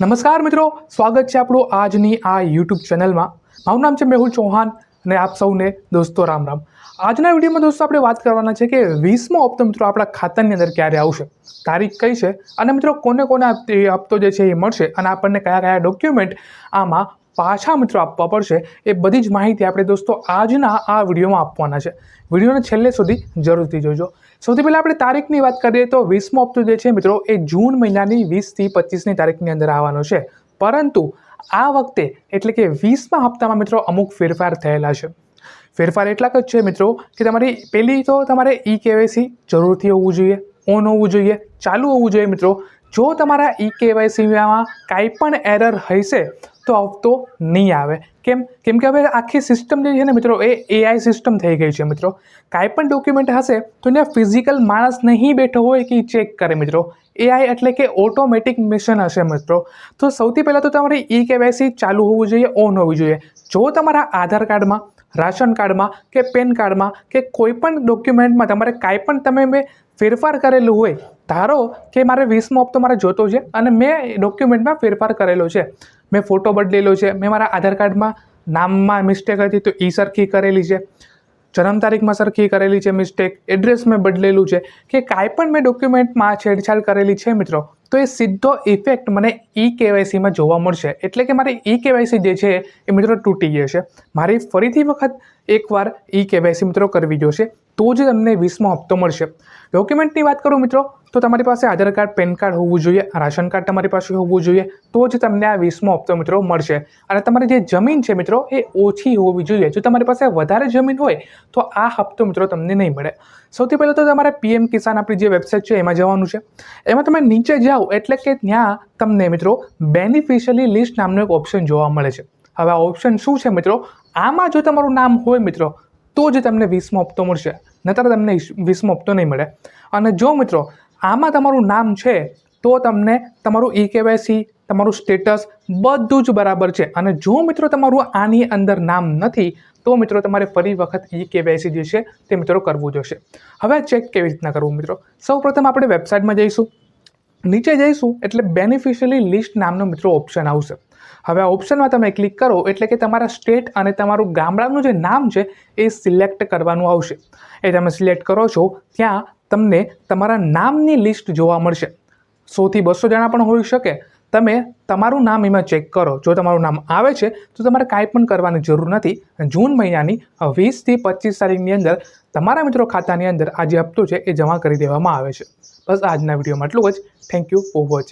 નમસ્કાર મિત્રો, સ્વાગત છે આપણું આજની આ યુટ્યુબ ચેનલમાં મારું નામ છે મેહુલ ચૌહાણ અને આપ સૌને દોસ્તો રામ રામ. આજના વિડીયોમાં દોસ્તો આપણે વાત કરવાના છે કે વીસમો હપ્તો મિત્રો આપણા ખાતાની અંદર ક્યારે આવશે? તારીખ કઈ છે? અને મિત્રો કોને કોને હપ્તો જે છે એ મળશે? અને આપણને કયા કયા ડોક્યુમેન્ટ આમાં પાછા મિત્રો આપવા પડશે એ બધી જ માહિતી આપણે દોસ્તો આજના આ વિડીયોમાં આપવાના છે. વિડીયોને છેલ્લે સુધી જરૂરથી જોજો. સૌથી પહેલાં આપણે તારીખની વાત કરીએ તો વીસમો હપ્તો જે છે મિત્રો એ જૂન મહિનાની વીસથી પચીસની તારીખની અંદર આવવાનો છે. પરંતુ આ વખતે એટલે કે વીસમા હપ્તામાં મિત્રો અમુક ફેરફાર થયેલા છે. ફેરફાર એટલા જ છે મિત્રો કે તમારી પહેલી તો તમારે ઈ કેવાયસી જરૂરથી હોવું જોઈએ, ઓન હોવું જોઈએ, ચાલુ હોવું જોઈએ મિત્રો. જો તમારા ઈ કેવાયસીમાં કાંઈ પણ એરર હશે તો આવતો નહીં આવે. કેમ? કેમ કે હવે આખી સિસ્ટમ જે છે ને મિત્રો, એ એઆઈ સિસ્ટમ થઈ ગઈ છે મિત્રો. કાંઈ પણ ડોક્યુમેન્ટ હશે તો એને ફિઝિકલ માણસ નહીં બેઠો હોય કે ચેક કરે મિત્રો. એઆઈ એટલે કે ઓટોમેટિક મિશન હશે મિત્રો. તો સૌથી પહેલાં તો તમારે ઈ કેવાયસી ચાલુ હોવું જોઈએ ઓન હોવું જોઈએ. જો તમારા આધાર કાર્ડમાં, રાશન કાર્ડમાં કે પેન કાર્ડમાં કે કોઈ પણ ડોક્યુમેન્ટમાં તમારે કાંઈ પણ તમે મેં ફેરફાર કરેલું હોય, ધારો કે મારે વીસમો હપ્તો મારે જોતો છે અને મેં ડોક્યુમેન્ટમાં ફેરફાર કરેલો છે. મેં ફોટો બદલેલો છે, મેં મારા આધાર કાર્ડમાં નામમાં મિસ્ટેક હતી તો એ સરખી કરેલી છે. જન્મ તારીખમાં સરખી કરેલી છે મિસ્ટેક એડ્રેસ મેં બદલેલું છે. કે કાંઈ પણ મેં ડોક્યુમેન્ટમાં છેડછાડ કરેલી છે મિત્રો, તો એ સીધો ઇફેક્ટ મને ઈ કેવાયસીમાં જોવા મળશે. એટલે કે મારી ઈ કેવાયસી જે છે એ મિત્રો તૂટી જશે મારી ફરીથી વખત એકવાર ઈ કેવાયસી મિત્રો કરવી જોશે. તો જ તમને વીસમો હપ્તો મળશે. ડોક્યુમેન્ટની વાત કરું મિત્રો, તો તમારી પાસે આધાર કાર્ડ, પેન કાર્ડ હોવું જોઈએ, રાશન કાર્ડ તમારી પાસે હોવું જોઈએ, તો જ તમને આ વીસમો હપ્તો મિત્રો મળશે. અને તમારી જે જમીન છે મિત્રો, એ ઓછી હોવી જોઈએ. જો તમારી પાસે વધારે જમીન હોય, તો આ હપ્તો મિત્રો તમને નહીં મળે. સૌથી પહેલાં તો તમારે પીએમ કિસાન આપણી જે વેબસાઇટ છે, એમાં જવાનું છે. એમાં તમે નીચે જાઓ, એટલે કે ત્યાં તમને મિત્રો બેનિફિશિયલી લિસ્ટ નામનું એક ઓપ્શન જોવા મળે છે. હવે આ ઓપ્શન શું છે મિત્રો? આમાં જો તમારું નામ હોય મિત્રો તો જ તમને વીસમો હપ્તો મળશે. નતર તમને વીસમો હપ્તો નહીં મળે. અને જો મિત્રો, આમાં તમારું નામ છે, તો તમને તમારું ઈ કેવાયસી તમારું સ્ટેટસ બધું જ બરાબર છે. અને જો મિત્રો તમારું આની અંદર નામ નથી, તો મિત્રો તમારે ફરી વખત ઈ કેવાયસી જે છે, તે મિત્રો કરવું જોશે. હવે ચેક કેવી રીતના કરવું મિત્રો? સૌપ્રથમ આપણે વેબસાઇટમાં જઈશું. નીચે જઈશું એટલે બેનિફિશિયલી લિસ્ટ નામનો મિત્રો ઓપ્શન આવશે. હવે આ ઓપ્શનમાં તમે ક્લિક કરો એટલે કે તમારા સ્ટેટ અને તમારું ગામડાનું જે નામ છે એ સિલેક્ટ કરવાનું આવશે. એ તમે સિલેક્ટ કરો છો, ત્યાં તમને તમારા નામની લિસ્ટ જોવા મળશે. સોથી બસો જણા પણ હોઈ શકે તમે તમારું નામ એમાં ચેક કરો. જો તમારું નામ આવે છે, તો તમારે કાંઈ પણ કરવાની જરૂર નથી. જૂન મહિનાની વીસથી પચીસ તારીખની અંદર તમારા મિત્રો ખાતાની અંદર આ જે હપ્તો છે એ જમા કરી દેવામાં આવે છે. બસ આજના વિડીયોમાં એટલું જ. Thank you for watching